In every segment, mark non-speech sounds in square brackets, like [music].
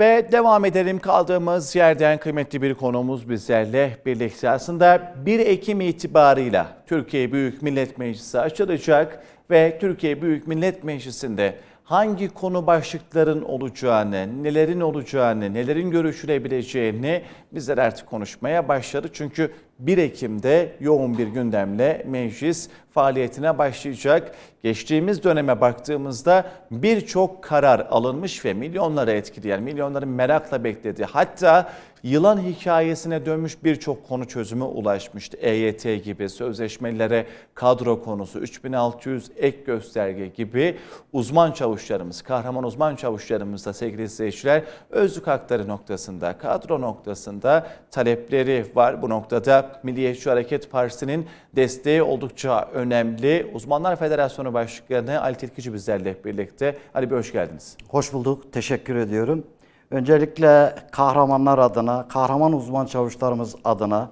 Ve devam edelim kaldığımız yerden kıymetli bir konuğumuz bizlerle birlikte. Aslında 1 Ekim itibarıyla Türkiye Büyük Millet Meclisi açılacak ve Türkiye Büyük Millet Meclisi'nde hangi konu başlıkların olacağını, nelerin olacağını, nelerin görüşülebileceğini bizler artık konuşmaya başladı. Çünkü 1 Ekim'de yoğun bir gündemle meclis faaliyetine başlayacak. Geçtiğimiz döneme baktığımızda birçok karar alınmış ve milyonları etkileyen, milyonların merakla beklediği hatta yılan hikayesine dönmüş birçok konu çözüme ulaşmıştı. EYT gibi sözleşmelere kadro konusu, 3600 ek gösterge gibi uzman çavuşlarımız, kahraman uzman çavuşlarımız da sevgili izleyiciler özlük hakları noktasında, kadro noktasında talepleri var. Bu noktada Milliyetçi Hareket Partisi'nin desteği oldukça önemli. Uzmanlar Federasyonu Başkanı Ali Tilkici bizlerle birlikte. Ali Bey hoş geldiniz. Hoş bulduk. Teşekkür ediyorum. Öncelikle kahramanlar adına, kahraman uzman çavuşlarımız adına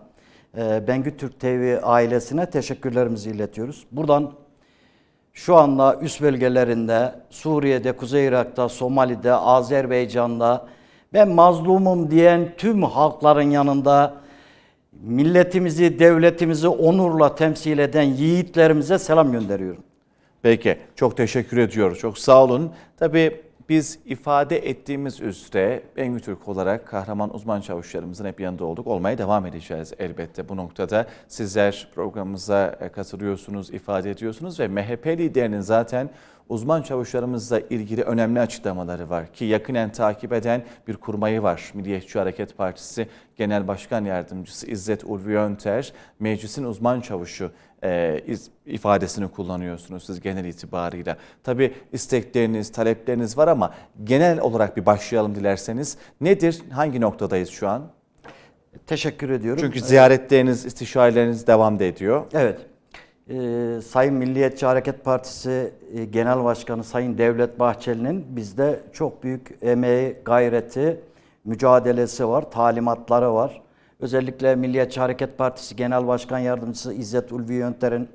e, Bengü Türk TV ailesine teşekkürlerimizi iletiyoruz. Buradan şu anda üst bölgelerinde, Suriye'de, Kuzey Irak'ta, Somali'de, Azerbaycan'da ben mazlumum diyen tüm halkların yanında milletimizi, devletimizi onurla temsil eden yiğitlerimize selam gönderiyorum. Peki, çok teşekkür ediyoruz. Çok sağ olun. Tabii biz ifade ettiğimiz üzere Bengü Türk olarak kahraman uzman çavuşlarımızın hep yanında olduk. Olmaya devam edeceğiz elbette bu noktada. Sizler programımıza katılıyorsunuz, ifade ediyorsunuz ve MHP liderinin zaten uzman çavuşlarımızla ilgili önemli açıklamaları var ki yakinen takip eden bir kurmayı var. Milliyetçi Hareket Partisi Genel Başkan Yardımcısı İzzet Ulvi Yönter, meclisin uzman çavuşu e, iz- ifadesini kullanıyorsunuz siz genel itibarıyla. Tabii istekleriniz, talepleriniz var ama genel olarak bir başlayalım dilerseniz. Nedir, hangi noktadayız şu an? Teşekkür ediyorum. Çünkü ziyaretleriniz, istişareleriniz devam da ediyor. Evet. Ee, Sayın Milliyetçi Hareket Partisi e, Genel Başkanı Sayın Devlet Bahçeli'nin bizde çok büyük emeği, gayreti, mücadelesi var, talimatları var. Özellikle Milliyetçi Hareket Partisi Genel Başkan Yardımcısı İzzet Ulvi Yönter'in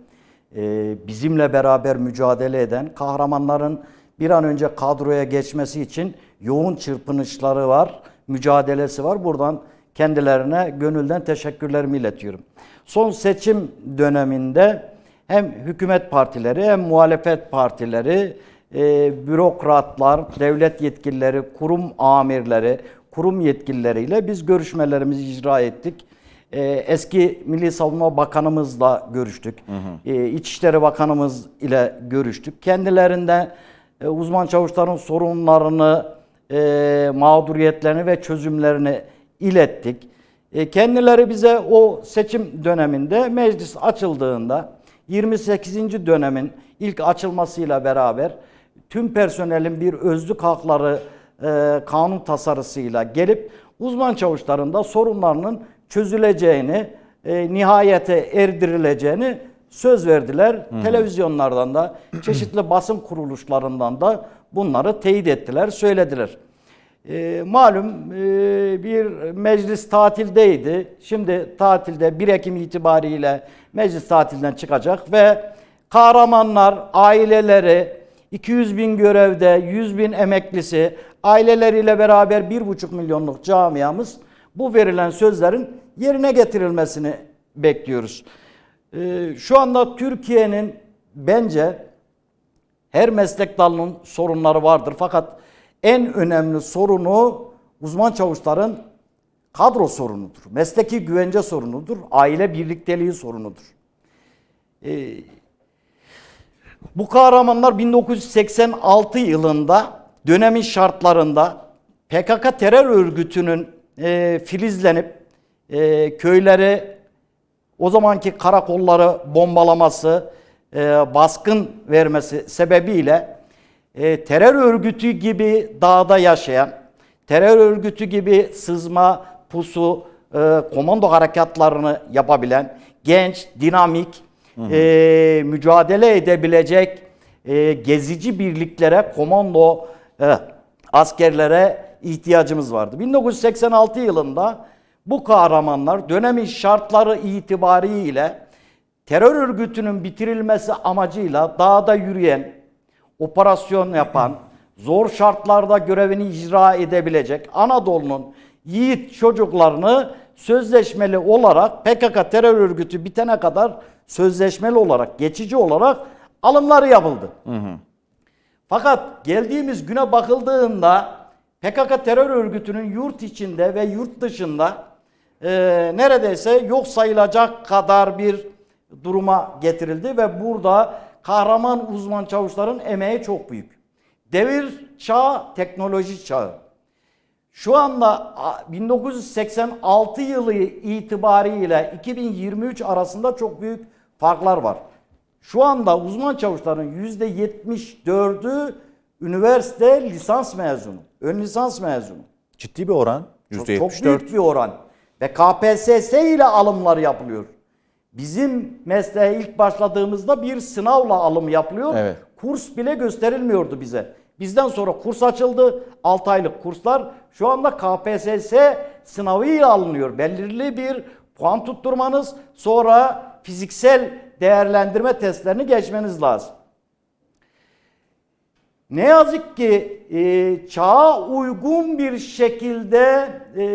e, bizimle beraber mücadele eden kahramanların bir an önce kadroya geçmesi için yoğun çırpınışları var, mücadelesi var. Buradan kendilerine gönülden teşekkürlerimi iletiyorum. Son seçim döneminde hem hükümet partileri hem muhalefet partileri, e, bürokratlar, devlet yetkilileri, kurum amirleri, kurum yetkilileriyle biz görüşmelerimizi icra ettik. E, eski Milli Savunma Bakanımızla görüştük. E, İçişleri Bakanımız ile görüştük. Kendilerinde e, uzman çavuşların sorunlarını, e, mağduriyetlerini ve çözümlerini ilettik. E, kendileri bize o seçim döneminde meclis açıldığında 28. dönemin ilk açılmasıyla beraber tüm personelin bir özlük hakları e, kanun tasarısıyla gelip uzman çavuşların da sorunlarının çözüleceğini, e, nihayete erdirileceğini söz verdiler. Televizyonlardan da çeşitli [clears throat] basın kuruluşlarından da bunları teyit ettiler, söylediler. E, malum e, bir meclis tatildeydi. Şimdi tatilde 1 Ekim itibariyle meclis tatilden çıkacak ve kahramanlar, aileleri, 200 bin görevde, 100 bin emeklisi, aileleriyle beraber 1,5 milyonluk camiamız bu verilen sözlerin yerine getirilmesini bekliyoruz. E, şu anda Türkiye'nin bence her meslek dalının sorunları vardır. Fakat en önemli sorunu uzman çavuşların kadro sorunudur. Mesleki güvence sorunudur. Aile birlikteliği sorunudur. Ee, bu kahramanlar 1986 yılında dönemin şartlarında PKK terör örgütünün e, filizlenip e, köyleri o zamanki karakolları bombalaması, e, baskın vermesi sebebiyle e, terör örgütü gibi dağda yaşayan, terör örgütü gibi sızma, pusu, e, komando harekatlarını yapabilen genç, dinamik, e, mücadele edebilecek e, gezici birliklere, komando e, askerlere ihtiyacımız vardı. 1986 yılında bu kahramanlar dönemin şartları itibariyle terör örgütünün bitirilmesi amacıyla dağda yürüyen, operasyon yapan, zor şartlarda görevini icra edebilecek Anadolu'nun yiğit çocuklarını sözleşmeli olarak PKK terör örgütü bitene kadar sözleşmeli olarak, geçici olarak alımları yapıldı. Fakat geldiğimiz güne bakıldığında PKK terör örgütünün yurt içinde ve yurt dışında e, neredeyse yok sayılacak kadar bir duruma getirildi ve burada kahraman uzman çavuşların emeği çok büyük. Devir çağı, teknoloji çağı. Şu anda a, 1986 yılı itibariyle 2023 arasında çok büyük farklar var. Şu anda uzman çavuşların %74'ü üniversite lisans mezunu, ön lisans mezunu. Ciddi bir oran. Çok, %74. çok büyük bir oran. Ve KPSS ile alımlar yapılıyor. Bizim mesleğe ilk başladığımızda bir sınavla alım yapılıyor. Evet. Kurs bile gösterilmiyordu bize. Bizden sonra kurs açıldı. 6 aylık kurslar. Şu anda KPSS sınavıyla alınıyor. Belirli bir puan tutturmanız sonra fiziksel değerlendirme testlerini geçmeniz lazım. Ne yazık ki e, çağa uygun bir şekilde e,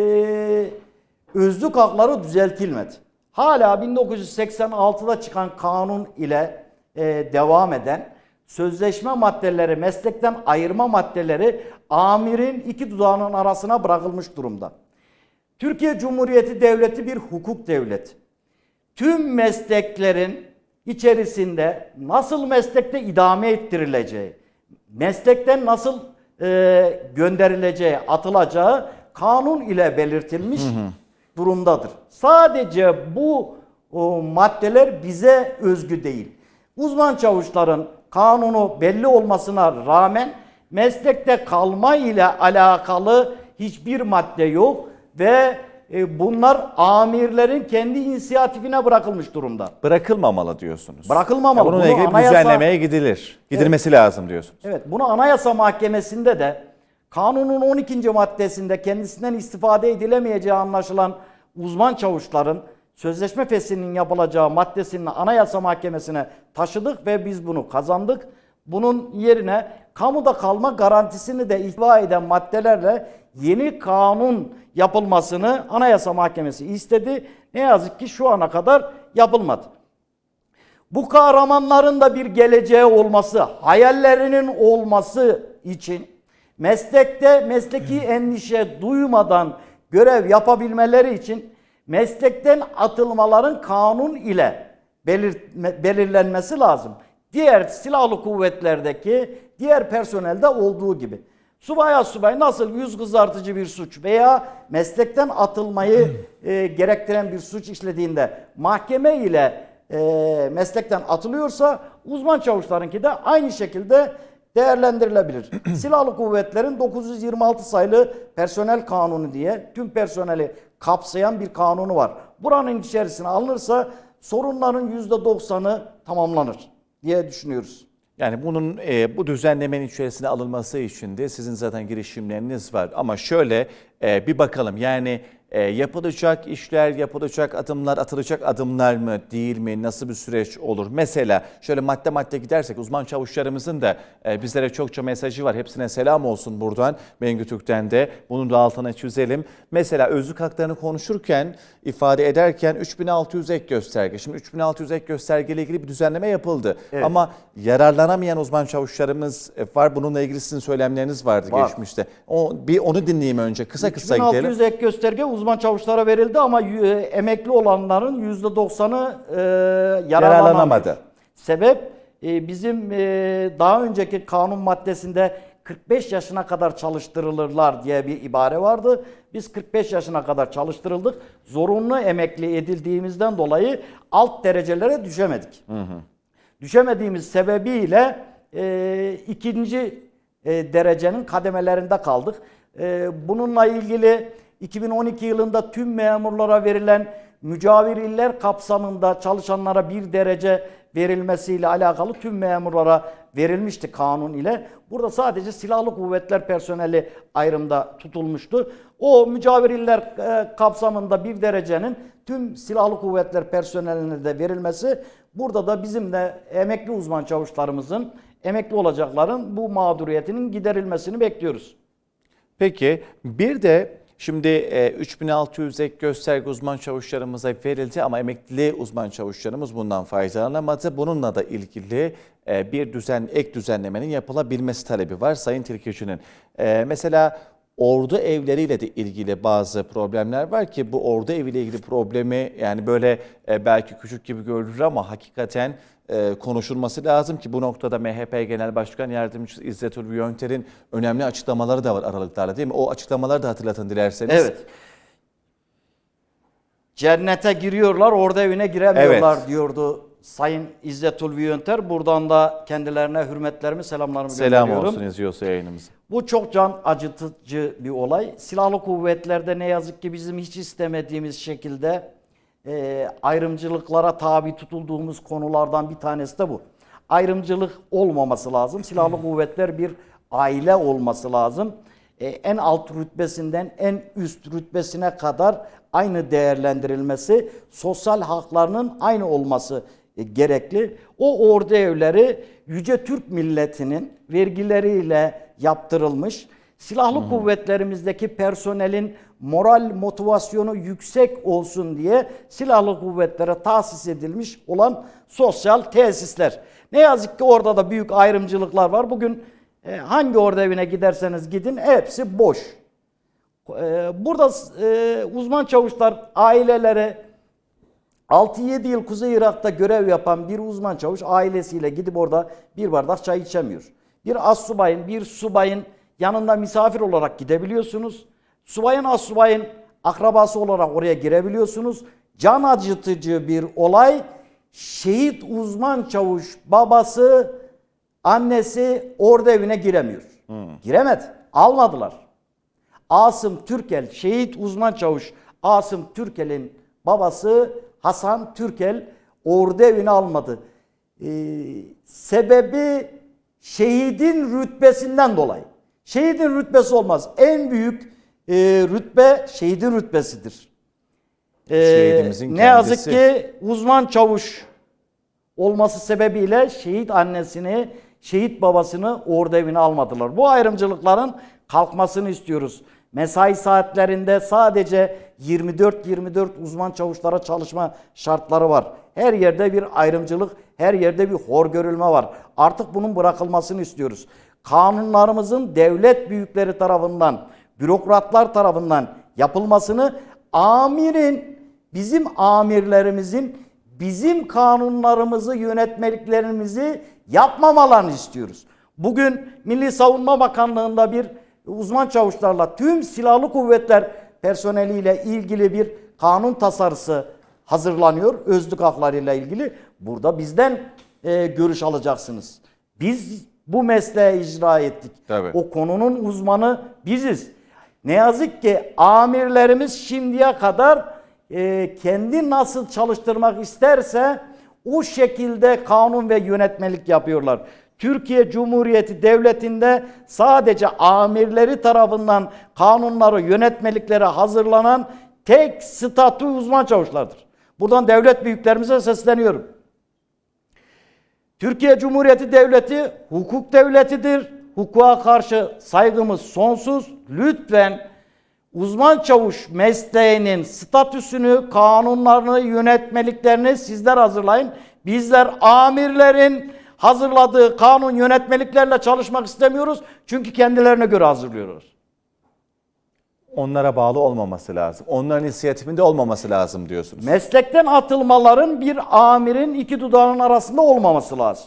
özlük hakları düzeltilmedi. Hala 1986'da çıkan kanun ile e, devam eden sözleşme maddeleri, meslekten ayırma maddeleri amirin iki dudağının arasına bırakılmış durumda. Türkiye Cumhuriyeti Devleti bir hukuk devleti tüm mesleklerin içerisinde nasıl meslekte idame ettirileceği, meslekten nasıl e, gönderileceği, atılacağı kanun ile belirtilmiş durumdadır. Sadece bu o, maddeler bize özgü değil. Uzman çavuşların kanunu belli olmasına rağmen meslekte kalma ile alakalı hiçbir madde yok ve e, bunlar amirlerin kendi inisiyatifine bırakılmış durumda. Bırakılmamalı diyorsunuz. Bırakılmamalı. Ya bununla Bunu ilgili anayasa- düzenlemeye gidilir. Gidilmesi lazım diyorsunuz. Evet, bunu Anayasa Mahkemesi'nde de kanunun 12. maddesinde kendisinden istifade edilemeyeceği anlaşılan uzman çavuşların sözleşme feslinin yapılacağı maddesini Anayasa Mahkemesi'ne taşıdık ve biz bunu kazandık. Bunun yerine kamuda kalma garantisini de ihtiva eden maddelerle yeni kanun yapılmasını Anayasa Mahkemesi istedi. Ne yazık ki şu ana kadar yapılmadı. Bu kahramanların da bir geleceği olması, hayallerinin olması için meslekte mesleki endişe duymadan görev yapabilmeleri için meslekten atılmaların kanun ile belir- belirlenmesi lazım. Diğer silahlı kuvvetlerdeki diğer personelde olduğu gibi. Subaya subay nasıl yüz kızartıcı bir suç veya meslekten atılmayı e, gerektiren bir suç işlediğinde mahkeme ile e, meslekten atılıyorsa uzman çavuşlarınki de aynı şekilde değerlendirilebilir. [clears throat] Silahlı kuvvetlerin 926 sayılı personel kanunu diye tüm personeli kapsayan bir kanunu var. Buranın içerisine alınırsa sorunların %90'ı tamamlanır diye düşünüyoruz. Yani bunun e, bu düzenlemenin içerisine alınması için de sizin zaten girişimleriniz var. Ama şöyle e, bir bakalım yani e, yapılacak işler, yapılacak adımlar, atılacak adımlar mı değil mi? Nasıl bir süreç olur? Mesela şöyle madde madde gidersek uzman çavuşlarımızın da e, bizlere çokça mesajı var. Hepsine selam olsun buradan Bengü Türk'ten de. Bunun da altına çizelim. Mesela özlük haklarını konuşurken, ifade ederken 3600 ek gösterge. Şimdi 3600 ek göstergeyle ilgili bir düzenleme yapıldı. Evet. Ama yararlanamayan uzman çavuşlarımız e, var. Bununla ilgili sizin söylemleriniz vardı Var. geçmişte. O, bir onu dinleyeyim önce. Kısa kısa gidelim. 3600 ek gösterge uzman çavuşlara verildi ama e, emekli olanların %90'ı e, yararlanamadı. Sebep e, bizim e, daha önceki kanun maddesinde 45 yaşına kadar çalıştırılırlar diye bir ibare vardı. Biz 45 yaşına kadar çalıştırıldık. Zorunlu emekli edildiğimizden dolayı alt derecelere düşemedik. Düşemediğimiz sebebiyle e, ikinci e, derecenin kademelerinde kaldık. E, bununla ilgili 2012 yılında tüm memurlara verilen mücavir iller kapsamında çalışanlara bir derece verilmesiyle alakalı tüm memurlara verilmişti kanun ile. Burada sadece silahlı kuvvetler personeli ayrımda tutulmuştu. O mücavir iller e, kapsamında bir derecenin tüm silahlı kuvvetler personeline de verilmesi burada da bizim de emekli uzman çavuşlarımızın emekli olacakların bu mağduriyetinin giderilmesini bekliyoruz. Peki bir de şimdi e, 3600 ek gösterge uzman çavuşlarımıza verildi ama emekli uzman çavuşlarımız bundan faydalanamadı. Bununla da ilgili e, bir düzen ek düzenlemenin yapılabilmesi talebi var Sayın Tilkeci'nin. E, mesela ordu evleriyle de ilgili bazı problemler var ki bu ordu eviyle ilgili problemi yani böyle e, belki küçük gibi görülür ama hakikaten e, konuşulması lazım ki bu noktada MHP Genel Başkan Yardımcısı İzzet Ulvi Yönter'in önemli açıklamaları da var aralıklarla değil mi? O açıklamaları da hatırlatın dilerseniz. Evet. Cennete giriyorlar, orada evine giremiyorlar Evet. diyordu Sayın İzzet Ulvi Yönter. Buradan da kendilerine hürmetlerimi, selamlarımı Selam gönderiyorum. olsun izliyorsa yayınımızı. Bu çok can acıtıcı bir olay. Silahlı kuvvetlerde ne yazık ki bizim hiç istemediğimiz şekilde e, ayrımcılıklara tabi tutulduğumuz konulardan bir tanesi de bu. Ayrımcılık olmaması lazım. Silahlı kuvvetler bir aile olması lazım. E, en alt rütbesinden en üst rütbesine kadar aynı değerlendirilmesi, sosyal haklarının aynı olması gerekli. O ordu evleri Yüce Türk milletinin vergileriyle yaptırılmış. Silahlı kuvvetlerimizdeki personelin moral motivasyonu yüksek olsun diye silahlı kuvvetlere tahsis edilmiş olan sosyal tesisler. Ne yazık ki orada da büyük ayrımcılıklar var. Bugün e, hangi ordu evine giderseniz gidin hepsi boş. E, Burada e, uzman çavuşlar ailelere 6-7 yıl Kuzey Irak'ta görev yapan bir uzman çavuş ailesiyle gidip orada bir bardak çay içemiyor. Bir assubayın, bir subayın yanında misafir olarak gidebiliyorsunuz. Subayın, assubayın akrabası olarak oraya girebiliyorsunuz. Can acıtıcı bir olay. Şehit uzman çavuş babası, annesi orada evine giremiyor. Giremedi. Almadılar. Asım Türkel, şehit uzman çavuş Asım Türkel'in babası Hasan Türkel ordu evine almadı. Ee, sebebi şehidin rütbesinden dolayı. Şehidin rütbesi olmaz. En büyük e, rütbe şehidin rütbesidir. Ee, ne yazık ki uzman çavuş olması sebebiyle şehit annesini, şehit babasını ordu evine almadılar. Bu ayrımcılıkların kalkmasını istiyoruz. Mesai saatlerinde sadece 24-24 uzman çavuşlara çalışma şartları var. Her yerde bir ayrımcılık, her yerde bir hor görülme var. Artık bunun bırakılmasını istiyoruz. Kanunlarımızın devlet büyükleri tarafından, bürokratlar tarafından yapılmasını amirin, bizim amirlerimizin bizim kanunlarımızı, yönetmeliklerimizi yapmamalarını istiyoruz. Bugün Milli Savunma Bakanlığı'nda bir uzman çavuşlarla tüm silahlı kuvvetler personeliyle ilgili bir kanun tasarısı hazırlanıyor. Özlük haklarıyla ilgili. Burada bizden e, görüş alacaksınız. Biz bu mesleği icra ettik. Tabii. O konunun uzmanı biziz. Ne yazık ki amirlerimiz şimdiye kadar e, kendi nasıl çalıştırmak isterse o şekilde kanun ve yönetmelik yapıyorlar. Türkiye Cumhuriyeti Devleti'nde sadece amirleri tarafından kanunları, yönetmelikleri hazırlanan tek statü uzman çavuşlardır. Buradan devlet büyüklerimize sesleniyorum. Türkiye Cumhuriyeti Devleti hukuk devletidir. Hukuka karşı saygımız sonsuz. Lütfen uzman çavuş mesleğinin statüsünü, kanunlarını, yönetmeliklerini sizler hazırlayın. Bizler amirlerin hazırladığı kanun yönetmeliklerle çalışmak istemiyoruz. Çünkü kendilerine göre hazırlıyoruz. Onlara bağlı olmaması lazım. Onların inisiyatifinde olmaması lazım diyorsunuz. Meslekten atılmaların bir amirin iki dudağının arasında olmaması lazım.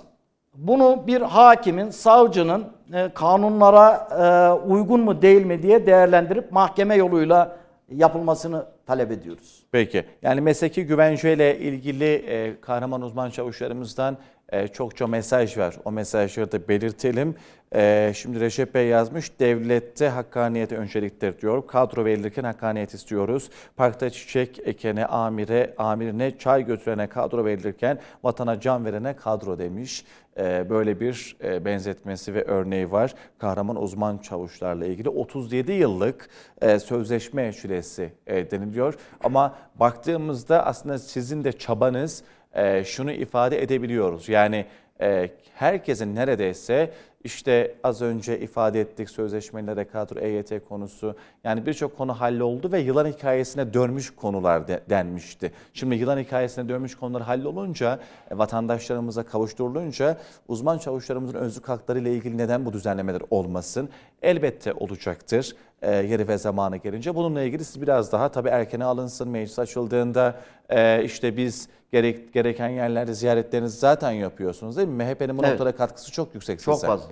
Bunu bir hakimin, savcının e, kanunlara e, uygun mu değil mi diye değerlendirip mahkeme yoluyla yapılmasını talep ediyoruz. Peki. Yani mesleki güvenceyle ilgili e, kahraman uzman çavuşlarımızdan e, çokça mesaj var. O mesajları da belirtelim. E, şimdi Recep Bey yazmış. Devlette hakkaniyet önceliktir diyor. Kadro verilirken hakkaniyet istiyoruz. Parkta çiçek ekene amire, amirine çay götürene kadro verilirken vatana can verene kadro demiş. E, böyle bir e, benzetmesi ve örneği var. Kahraman uzman çavuşlarla ilgili 37 yıllık e, sözleşme süresi e, deniliyor. Ama baktığımızda aslında sizin de çabanız e, şunu ifade edebiliyoruz. Yani e, herkesin neredeyse işte az önce ifade ettik sözleşmelere kadro EYT konusu yani birçok konu halloldu ve yılan hikayesine dönmüş konular de- denmişti. Şimdi yılan hikayesine dönmüş konular hallolunca e, vatandaşlarımıza kavuşturulunca uzman çavuşlarımızın özlük hakları ile ilgili neden bu düzenlemeler olmasın? Elbette olacaktır e, yeri ve zamanı gelince. Bununla ilgili siz biraz daha tabii erkene alınsın meclis açıldığında e, işte biz gerek, gereken yerlerde ziyaretlerinizi zaten yapıyorsunuz değil mi? MHP'nin bu Evet. noktada katkısı çok yüksek Çok size. fazla.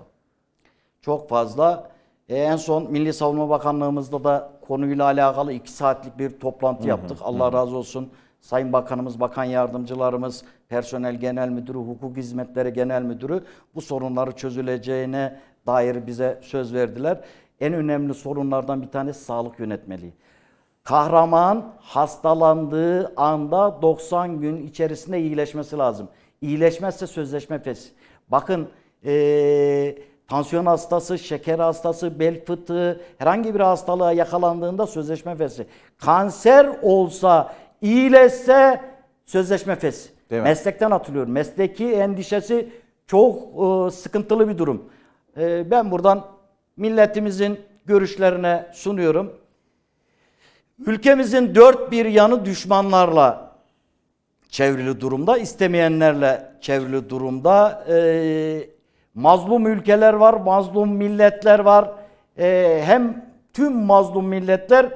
Çok fazla. E, en son Milli Savunma Bakanlığımızda da konuyla alakalı iki saatlik bir toplantı yaptık. Allah razı olsun. Sayın Bakanımız, Bakan Yardımcılarımız, Personel Genel Müdürü, Hukuk Hizmetleri Genel Müdürü bu sorunları çözüleceğine dair bize söz verdiler. En önemli sorunlardan bir tanesi sağlık yönetmeliği. Kahraman hastalandığı anda 90 gün içerisinde iyileşmesi lazım. İyileşmezse sözleşme fes. Bakın eee, tansiyon hastası, şeker hastası, bel fıtığı herhangi bir hastalığa yakalandığında sözleşme fesi. Kanser olsa iyileşse sözleşme fesi. Meslekten atılıyorum. Mesleki endişesi çok eee, sıkıntılı bir durum. Eee, ben buradan milletimizin görüşlerine sunuyorum. Ülkemizin dört bir yanı düşmanlarla çevrili durumda, istemeyenlerle çevrili durumda. Ee, mazlum ülkeler var, mazlum milletler var. Ee, hem tüm mazlum milletler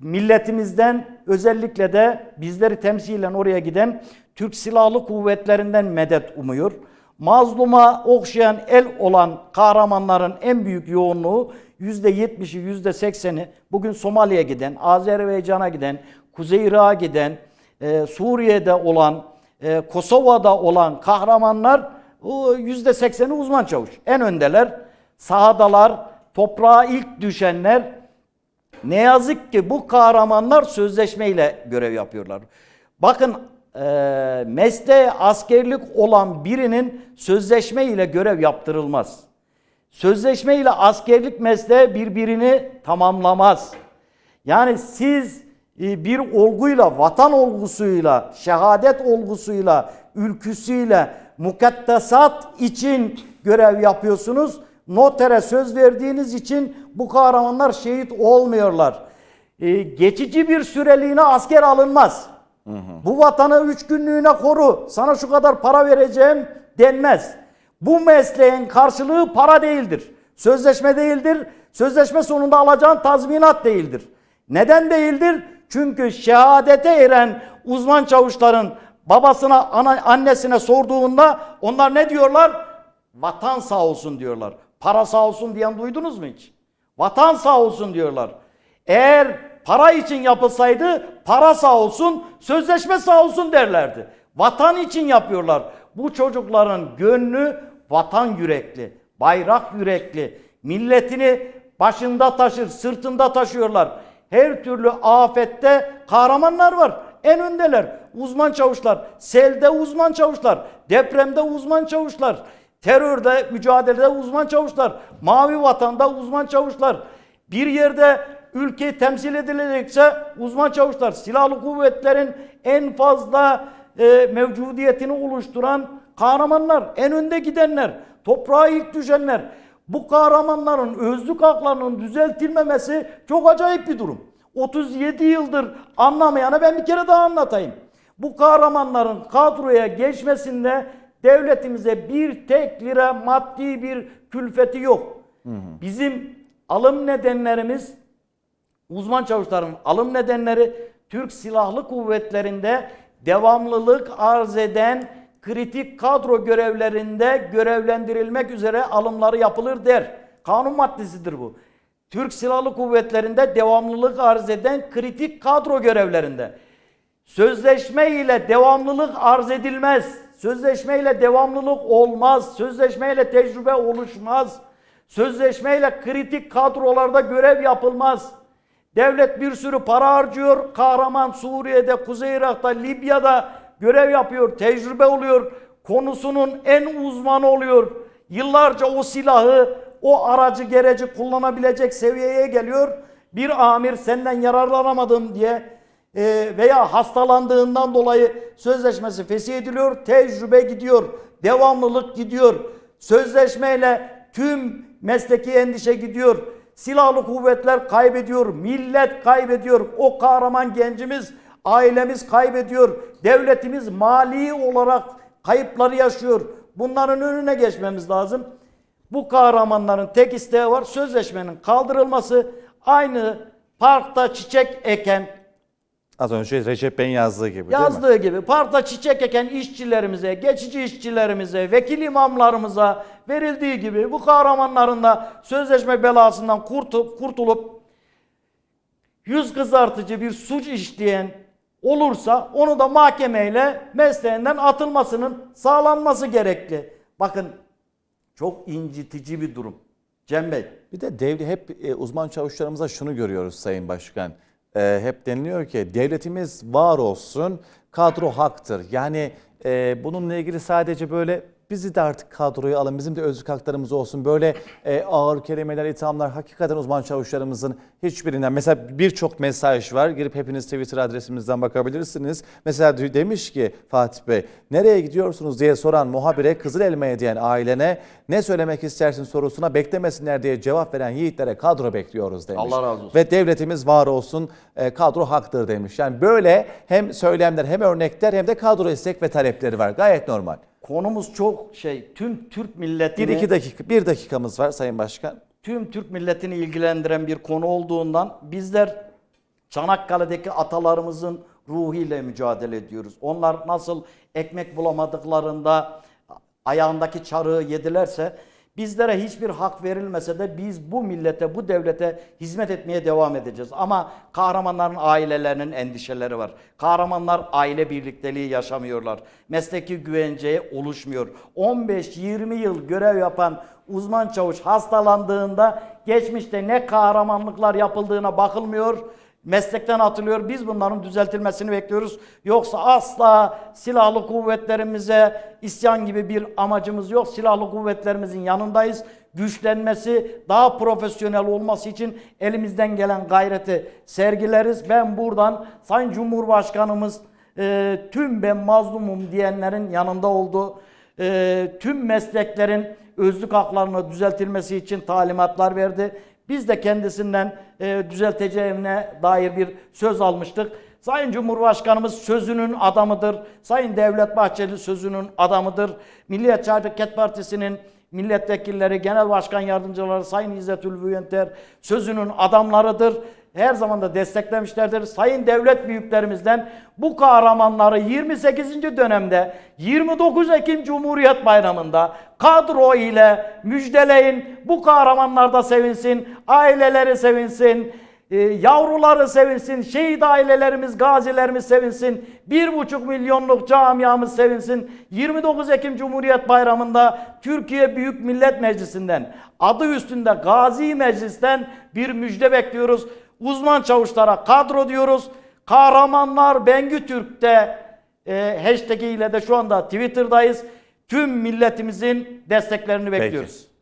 milletimizden özellikle de bizleri temsilen oraya giden Türk Silahlı Kuvvetlerinden medet umuyor. Mazluma okşayan el olan kahramanların en büyük yoğunluğu %70'i %80'i bugün Somali'ye giden, Azerbaycan'a giden, Kuzey Irak'a giden, e, Suriye'de olan, e, Kosova'da olan kahramanlar o %80'i uzman çavuş. En öndeler, sahadalar, toprağa ilk düşenler. Ne yazık ki bu kahramanlar sözleşmeyle görev yapıyorlar. Bakın e, mesleğe askerlik olan birinin sözleşme ile görev yaptırılmaz. Sözleşme ile askerlik mesleği birbirini tamamlamaz. Yani siz e, bir olguyla, vatan olgusuyla, şehadet olgusuyla, ülküsüyle, mukaddesat için görev yapıyorsunuz. Notere söz verdiğiniz için bu kahramanlar şehit olmuyorlar. E, geçici bir süreliğine asker alınmaz. Bu vatanı üç günlüğüne koru. Sana şu kadar para vereceğim denmez. Bu mesleğin karşılığı para değildir. Sözleşme değildir. Sözleşme sonunda alacağın tazminat değildir. Neden değildir? Çünkü şehadete eren uzman çavuşların babasına, ana, annesine sorduğunda onlar ne diyorlar? Vatan sağ olsun diyorlar. Para sağ olsun diyen duydunuz mu hiç? Vatan sağ olsun diyorlar. Eğer para için yapılsaydı para sağ olsun, sözleşme sağ olsun derlerdi. Vatan için yapıyorlar. Bu çocukların gönlü vatan yürekli, bayrak yürekli. Milletini başında taşır, sırtında taşıyorlar. Her türlü afette kahramanlar var. En öndeler. Uzman çavuşlar. Selde uzman çavuşlar. Depremde uzman çavuşlar. Terörde, mücadelede uzman çavuşlar. Mavi vatanda uzman çavuşlar. Bir yerde ülke temsil edilecekse uzman çavuşlar. Silahlı kuvvetlerin en fazla e, mevcudiyetini oluşturan kahramanlar. En önde gidenler. Toprağa ilk düşenler. Bu kahramanların özlük haklarının düzeltilmemesi çok acayip bir durum. 37 yıldır anlamayana ben bir kere daha anlatayım. Bu kahramanların kadroya geçmesinde devletimize bir tek lira maddi bir külfeti yok. Bizim alım nedenlerimiz uzman çavuşların alım nedenleri Türk Silahlı Kuvvetleri'nde devamlılık arz eden kritik kadro görevlerinde görevlendirilmek üzere alımları yapılır der. Kanun maddesidir bu. Türk Silahlı Kuvvetleri'nde devamlılık arz eden kritik kadro görevlerinde. Sözleşme ile devamlılık arz edilmez. Sözleşme ile devamlılık olmaz. Sözleşme ile tecrübe oluşmaz. Sözleşme ile kritik kadrolarda görev yapılmaz. Devlet bir sürü para harcıyor. Kahraman Suriye'de, Kuzey Irak'ta, Libya'da görev yapıyor. Tecrübe oluyor. Konusunun en uzmanı oluyor. Yıllarca o silahı, o aracı gereci kullanabilecek seviyeye geliyor. Bir amir senden yararlanamadım diye e, veya hastalandığından dolayı sözleşmesi fesih ediliyor, tecrübe gidiyor, devamlılık gidiyor. Sözleşmeyle tüm mesleki endişe gidiyor. Silahlı kuvvetler kaybediyor, millet kaybediyor. O kahraman gencimiz, ailemiz kaybediyor. Devletimiz mali olarak kayıpları yaşıyor. Bunların önüne geçmemiz lazım. Bu kahramanların tek isteği var. Sözleşmenin kaldırılması. Aynı parkta çiçek eken, Az önce Recep Bey'in yazdığı gibi değil mi? yazdığı gibi parkta çiçek eken işçilerimize, geçici işçilerimize, vekil imamlarımıza verildiği gibi bu kahramanların da sözleşme belasından kurtup, kurtulup yüz kızartıcı bir suç işleyen olursa onu da mahkemeyle mesleğinden atılmasının sağlanması gerekli. Bakın çok incitici bir durum. Cem Bey. Bir de devlet hep e, uzman çavuşlarımıza şunu görüyoruz Sayın Başkan. E, hep deniliyor ki devletimiz var olsun, kadro haktır. Yani e, bununla ilgili sadece böyle bizi de artık kadroya alın, bizim de özlük haklarımız olsun. Böyle e, ağır kelimeler, ithamlar hakikaten uzman çavuşlarımızın hiçbirinden. Mesela birçok mesaj var. Girip hepiniz Twitter adresimizden bakabilirsiniz. Mesela de- demiş ki Fatih Bey, nereye gidiyorsunuz diye soran muhabire Kızıl Elma'ya diyen ailene ne söylemek istersin sorusuna beklemesinler diye cevap veren yiğitlere kadro bekliyoruz demiş. Allah razı olsun. Ve devletimiz var olsun, e, kadro haktır demiş. Yani böyle hem söylemler hem örnekler hem de kadro istek ve talepleri var. Gayet normal. Konumuz çok şey. Tüm Türk milletini Bir iki dakika, bir dakikamız var Sayın Başkan. tüm Türk milletini ilgilendiren bir konu olduğundan bizler Çanakkale'deki atalarımızın ruhuyla mücadele ediyoruz. Onlar nasıl ekmek bulamadıklarında ayağındaki çarığı yedilerse bizlere hiçbir hak verilmese de biz bu millete, bu devlete hizmet etmeye devam edeceğiz. Ama kahramanların ailelerinin endişeleri var. Kahramanlar aile birlikteliği yaşamıyorlar. Mesleki güvenceye oluşmuyor. 15-20 yıl görev yapan uzman çavuş hastalandığında geçmişte ne kahramanlıklar yapıldığına bakılmıyor meslekten atılıyor. Biz bunların düzeltilmesini bekliyoruz. Yoksa asla silahlı kuvvetlerimize isyan gibi bir amacımız yok. Silahlı kuvvetlerimizin yanındayız. Güçlenmesi, daha profesyonel olması için elimizden gelen gayreti sergileriz. Ben buradan Sayın Cumhurbaşkanımız e, tüm ben mazlumum diyenlerin yanında oldu. E, tüm mesleklerin özlük haklarını düzeltilmesi için talimatlar verdi. Biz de kendisinden e, düzelteceğine dair bir söz almıştık. Sayın Cumhurbaşkanımız sözünün adamıdır. Sayın Devlet Bahçeli sözünün adamıdır. Milliyetçi Hareket Partisi'nin milletvekilleri, genel başkan yardımcıları Sayın İzzet Ülvü Yönter sözünün adamlarıdır. Her zaman da desteklemişlerdir. Sayın devlet büyüklerimizden bu kahramanları 28. dönemde 29 Ekim Cumhuriyet Bayramı'nda kadro ile müjdeleyin. Bu kahramanlar da sevinsin, aileleri sevinsin. Ee, yavruları sevinsin, şehit ailelerimiz, gazilerimiz sevinsin, bir buçuk milyonluk camiamız sevinsin. 29 Ekim Cumhuriyet Bayramı'nda Türkiye Büyük Millet Meclisi'nden, adı üstünde Gazi Meclis'ten bir müjde bekliyoruz. Uzman çavuşlara kadro diyoruz. Kahramanlar Bengü Türk'te e, hashtag ile de şu anda Twitter'dayız. Tüm milletimizin desteklerini bekliyoruz.